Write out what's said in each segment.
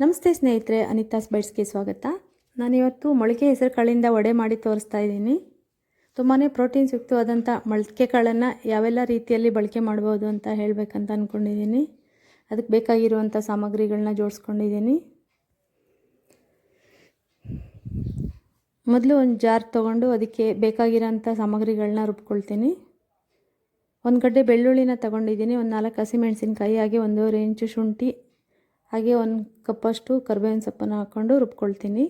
ನಮಸ್ತೆ ಸ್ನೇಹಿತರೆ, ಅನಿತಾಸ್ ಬೈಟ್ಸ್ಗೆ ಸ್ವಾಗತ. ನಾನಿವತ್ತು ಮೊಳಕೆ ಹೆಸರು ಕಾಳಿಂದ ವಡೆ ಮಾಡಿ ತೋರಿಸ್ತಾ ಇದ್ದೀನಿ. ತುಂಬಾ ಪ್ರೋಟೀನ್ ಯುಕ್ತವಾದಂಥ ಮೊಳಕೆ ಕಾಳನ್ನು ಯಾವೆಲ್ಲ ರೀತಿಯಲ್ಲಿ ಬಳಕೆ ಮಾಡ್ಬೋದು ಅಂತ ಹೇಳಬೇಕಂತ ಅಂದ್ಕೊಂಡಿದ್ದೀನಿ ಅದಕ್ಕೆ ಬೇಕಾಗಿರುವಂಥ ಸಾಮಗ್ರಿಗಳನ್ನ ಜೋಡಿಸ್ಕೊಂಡಿದ್ದೀನಿ. ಮೊದಲು ಒಂದು ಜಾರ್ ತೊಗೊಂಡು ಅದಕ್ಕೆ ಬೇಕಾಗಿರೋಂಥ ಸಾಮಗ್ರಿಗಳನ್ನ ರುಬ್ಕೊಳ್ತೀನಿ. ಒಂದು ಗಡ್ಡೆ ಬೆಳ್ಳುಳ್ಳಿನ ತಗೊಂಡಿದ್ದೀನಿ. ಒಂದು ನಾಲ್ಕು ಹಸಿಮೆಣಸಿನ್ಕಾಯಿ ಹಾಗೆ ಒಂದೂವರೆ ಇಂಚು ಶುಂಠಿ ಹಾಗೆ ಒಂದು ಕಪ್ಪಷ್ಟು ಕರ್ಬೇವಿನ ಸೊಪ್ಪನ್ನು ಹಾಕ್ಕೊಂಡು ರುಬ್ಕೊಳ್ತೀನಿ.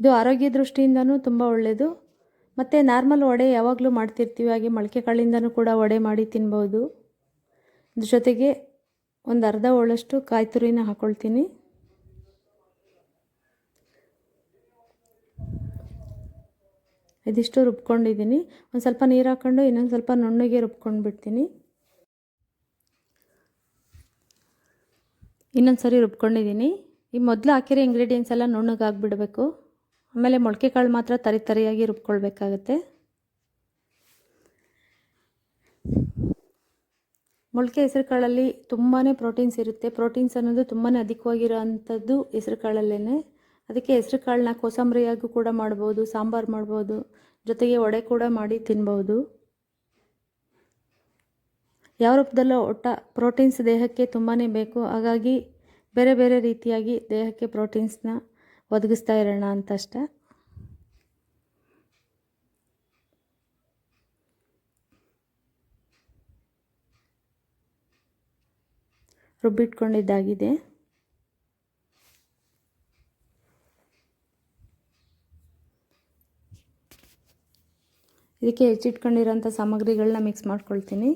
ಇದು ಆರೋಗ್ಯ ದೃಷ್ಟಿಯಿಂದನೂ ತುಂಬ ಒಳ್ಳೆಯದು ಮತ್ತು ನಾರ್ಮಲ್ ವಡೆ ಯಾವಾಗಲೂ ಮಾಡ್ತಿರ್ತೀವಿ, ಹಾಗೆ ಮೊಳಕೆ ಕಾಳಿಂದನೂ ಕೂಡ ವಡೆ ಮಾಡಿ ತಿನ್ಬೋದು. ಜೊತೆಗೆ ಒಂದು ಅರ್ಧ ಹೋಳಷ್ಟು ಕಾಯಿ ತುರಿನ ಹಾಕ್ಕೊಳ್ತೀನಿ ಇದಿಷ್ಟು ರುಬ್ಕೊಂಡಿದ್ದೀನಿ. ಒಂದು ಸ್ವಲ್ಪ ನೀರು ಹಾಕ್ಕೊಂಡು ಇನ್ನೊಂದು ಸ್ವಲ್ಪ ನುಣ್ಣಗೆ ರುಬ್ಕೊಂಡು ಬಿಡ್ತೀನಿ ಇನ್ನೊಂದು ಸರಿ ರುಬ್ಕೊಂಡಿದ್ದೀನಿ. ಈ ಮೊದಲು ಹಾಕಿರೋ ಇಂಗ್ರೀಡಿಯೆಂಟ್ಸ್ ಎಲ್ಲ ನುಣ್ಣಗಾಗ್ಬಿಡಬೇಕು. ಆಮೇಲೆ ಮೊಳಕೆ ಕಾಳು ಮಾತ್ರ ತರಿ ತರಿಯಾಗಿ ರುಬ್ಕೊಳ್ಬೇಕಾಗತ್ತೆ. ಮೊಳಕೆ ಹೆಸರು ಕಾಳಲ್ಲಿ ತುಂಬಾ ಪ್ರೋಟೀನ್ಸ್ ಇರುತ್ತೆ. ಪ್ರೋಟೀನ್ಸ್ ಅನ್ನೋದು ತುಂಬಾ ಅಧಿಕವಾಗಿರೋ ಅಂಥದ್ದು ಹೆಸರು ಕಾಳಲ್ಲೇ ಅದಕ್ಕೆ ಹೆಸರು ಕಾಳನ್ನ ಕೋಸಂಬರಿಯಾಗೂ ಕೂಡ ಮಾಡ್ಬೋದು, ಸಾಂಬಾರು ಮಾಡ್ಬೋದು, ಜೊತೆಗೆ ವಡೆ ಕೂಡ ಮಾಡಿ ತಿನ್ಬೋದು. ಯಾವ ರೂಪದಲ್ಲೋ ಒಟ್ಟ ಪ್ರೋಟೀನ್ಸ್ ದೇಹಕ್ಕೆ ತುಂಬಾ ಬೇಕು. ಹಾಗಾಗಿ ಬೇರೆ ಬೇರೆ ರೀತಿಯಾಗಿ ದೇಹಕ್ಕೆ ಪ್ರೋಟೀನ್ಸ್ನ ಒದಗಿಸ್ತಾ ಇರೋಣ ಅಂತಷ್ಟೆ. ರುಬ್ಬಿಟ್ಕೊಂಡಿದ್ದಾಗಿದೆ. ಇದಕ್ಕೆ ಹೆಚ್ಚಿಟ್ಕೊಂಡಿರೋಂಥ ಸಾಮಗ್ರಿಗಳನ್ನ ಮಿಕ್ಸ್ ಮಾಡ್ಕೊಳ್ತೀನಿ.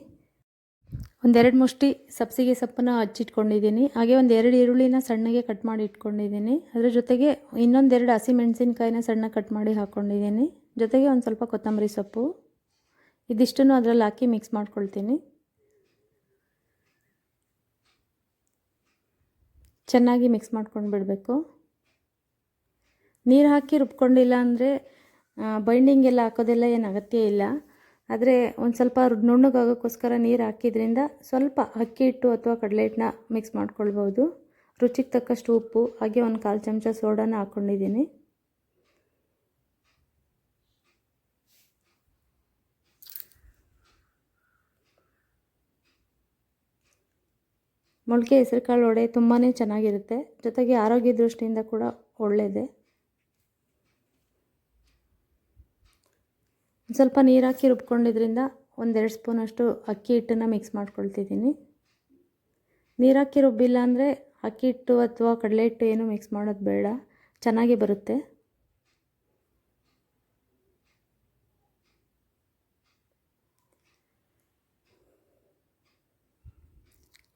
ಒಂದೆರಡು ಮುಷ್ಟಿ ಸಬ್ಸಿಗೆ ಸೊಪ್ಪನ್ನು ಹಚ್ಚಿಟ್ಕೊಂಡಿದ್ದೀನಿ. ಹಾಗೆ ಒಂದು ಎರಡು ಈರುಳ್ಳಿನ ಸಣ್ಣಗೆ ಕಟ್ ಮಾಡಿ ಇಟ್ಕೊಂಡಿದ್ದೀನಿ. ಅದರ ಜೊತೆಗೆ ಇನ್ನೊಂದೆರಡು ಹಸಿಮೆಣಸಿನ್ಕಾಯಿನ ಸಣ್ಣ ಕಟ್ ಮಾಡಿ ಹಾಕ್ಕೊಂಡಿದ್ದೀನಿ ಜೊತೆಗೆ ಒಂದು ಸ್ವಲ್ಪ ಕೊತ್ತಂಬರಿ ಸೊಪ್ಪು. ಇದಿಷ್ಟನ್ನು ಅದರಲ್ಲಿ ಹಾಕಿ ಮಿಕ್ಸ್ ಮಾಡ್ಕೊಳ್ತೀನಿ. ಚೆನ್ನಾಗಿ ಮಿಕ್ಸ್ ಮಾಡ್ಕೊಂಡು ಬಿಡಬೇಕು. ನೀರು ಹಾಕಿ ರುಬ್ಕೊಂಡಿಲ್ಲ ಅಂದರೆ ಬೈಂಡಿಂಗ್ ಎಲ್ಲ ಹಾಕೋದೆಲ್ಲ ಏನು ಅಗತ್ಯ ಇಲ್ಲ. ಆದರೆ ಒಂದು ಸ್ವಲ್ಪ ನುಣ್ಣಗಾಗೋಕ್ಕೋಸ್ಕರ ನೀರು ಹಾಕಿದ್ರಿಂದ ಸ್ವಲ್ಪ ಅಕ್ಕಿ ಹಿಟ್ಟು ಅಥವಾ ಕಡಲೆ ಹಿಟ್ಟನ್ನ ಮಿಕ್ಸ್ ಮಾಡ್ಕೊಳ್ಬೋದು ರುಚಿಗೆ ತಕ್ಕಷ್ಟು ಉಪ್ಪು, ಹಾಗೆ ಒಂದು ಕಾಲು ಚಮಚ ಸೋಡಾನ ಹಾಕ್ಕೊಂಡಿದ್ದೀನಿ ಮೊಳಕೆ ಹೆಸರು ಕಾಳು ವಡೆ ತುಂಬಾ ಚೆನ್ನಾಗಿರುತ್ತೆ. ಜೊತೆಗೆ ಆರೋಗ್ಯ ದೃಷ್ಟಿಯಿಂದ ಕೂಡ ಒಳ್ಳೆಯದೇ ಸ್ವಲ್ಪ ನೀರು ಹಾಕಿ ರುಬ್ಕೊಂಡಿದ್ರಿಂದ ಒಂದೆರಡು ಸ್ಪೂನಷ್ಟು ಅಕ್ಕಿ ಹಿಟ್ಟನ್ನು ಮಿಕ್ಸ್ ಮಾಡ್ಕೊಳ್ತಿದ್ದೀನಿ. ನೀರು ಹಾಕಿ ರುಬ್ಬಿಲ್ಲ ಅಂದರೆ ಅಕ್ಕಿ ಹಿಟ್ಟು ಅಥವಾ ಕಡಲೆ ಹಿಟ್ಟು ಏನು ಮಿಕ್ಸ್ ಮಾಡೋದು ಬೇಡ. ಚೆನ್ನಾಗಿ ಬರುತ್ತೆ.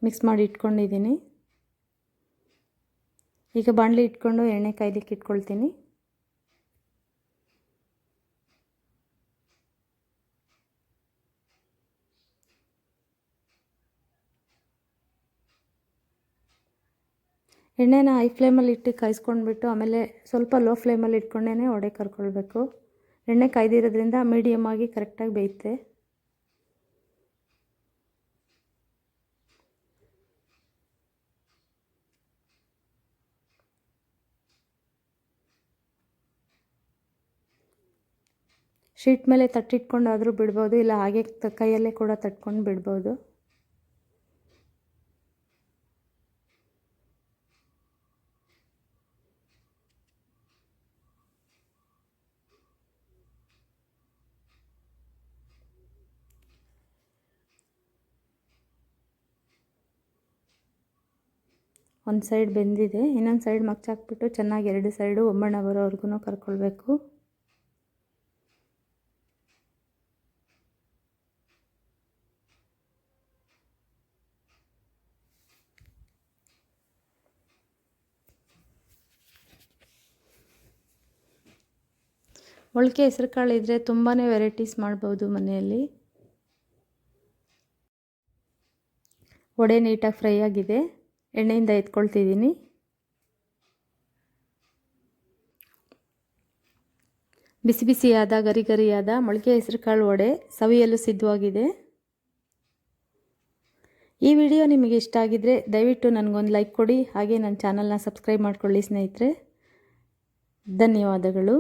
ಮಿಕ್ಸ್ ಮಾಡಿ ಇಟ್ಕೊಂಡಿದ್ದೀನಿ. ಈಗ ಬಾಣಲಿ ಇಟ್ಕೊಂಡು ಎಣ್ಣೆ ಕಾಯ್ಲಿಕ್ಕೆ ಇಟ್ಕೊಳ್ತೀನಿ. ಎಣ್ಣೆನ ಹೈ ಫ್ಲೇಮಲ್ಲಿ ಇಟ್ಟು ಕಾಯಿಸ್ಕೊಂಡ್ಬಿಟ್ಟು ಆಮೇಲೆ ಸ್ವಲ್ಪ ಲೋ ಫ್ಲೇಮಲ್ಲಿ ಇಟ್ಕೊಂಡೇ ಒಡೆ ಕರ್ಕೊಳ್ಬೇಕು. ಎಣ್ಣೆ ಕಾಯ್ದಿರೋದ್ರಿಂದ ಮೀಡಿಯಮ್ ಆಗಿ ಕರೆಕ್ಟಾಗಿ ಬೇಯುತ್ತೆ. ಶೀಟ್ ಮೇಲೆ ತಟ್ಟಿಟ್ಕೊಂಡಾದರೂ ಬಿಡ್ಬೋದು, ಇಲ್ಲ ಹಾಗೆ ಕೈಯಲ್ಲೇ ಕೂಡ ತಟ್ಕೊಂಡು ಬಿಡ್ಬೋದು. ಒಂದು ಸೈಡ್ ಬೆಂದಿದೆ, ಇನ್ನೊಂದು ಸೈಡ್ ಮಗ್ಚಾಕ್ಬಿಟ್ಟು ಚೆನ್ನಾಗಿ ಎರಡು ಸೈಡು ಒಮ್ಮಣ್ಣ ಬರೋವರೆಗೂ ಕರ್ಕೊಳ್ಬೇಕು. ಮೊಳಕೆ ಹೆಸರು ಕಾಳು ಇದ್ದರೆ ತುಂಬಾ ವೆರೈಟೀಸ್ ಮಾಡ್ಬೋದು ಮನೆಯಲ್ಲಿ. ವಡೆ ನೀಟಾಗಿ ಫ್ರೈ ಆಗಿದೆ. ಎಣ್ಣೆಯಿಂದ ಎತ್ಕೊಳ್ತಿದ್ದೀನಿ. ಬಿಸಿ ಬಿಸಿಯಾದ, ಗರಿ ಗರಿಯಾದ ಮೊಳಕೆ ಹೆಸರು ಕಾಳು ವಡೆ ಸವಿಯಲು ಸಿದ್ಧವಾಗಿದೆ. ಈ ವಿಡಿಯೋ ನಿಮಗೆ ಇಷ್ಟ ಆಗಿದ್ದರೆ ದಯವಿಟ್ಟು ನನಗೊಂದು ಲೈಕ್ ಕೊಡಿ, ಹಾಗೆ ನನ್ನ ಚಾನಲ್ನ ಸಬ್ಸ್ಕ್ರೈಬ್ ಮಾಡಿಕೊಳ್ಳಿ ಸ್ನೇಹಿತರೆ. ಧನ್ಯವಾದಗಳು.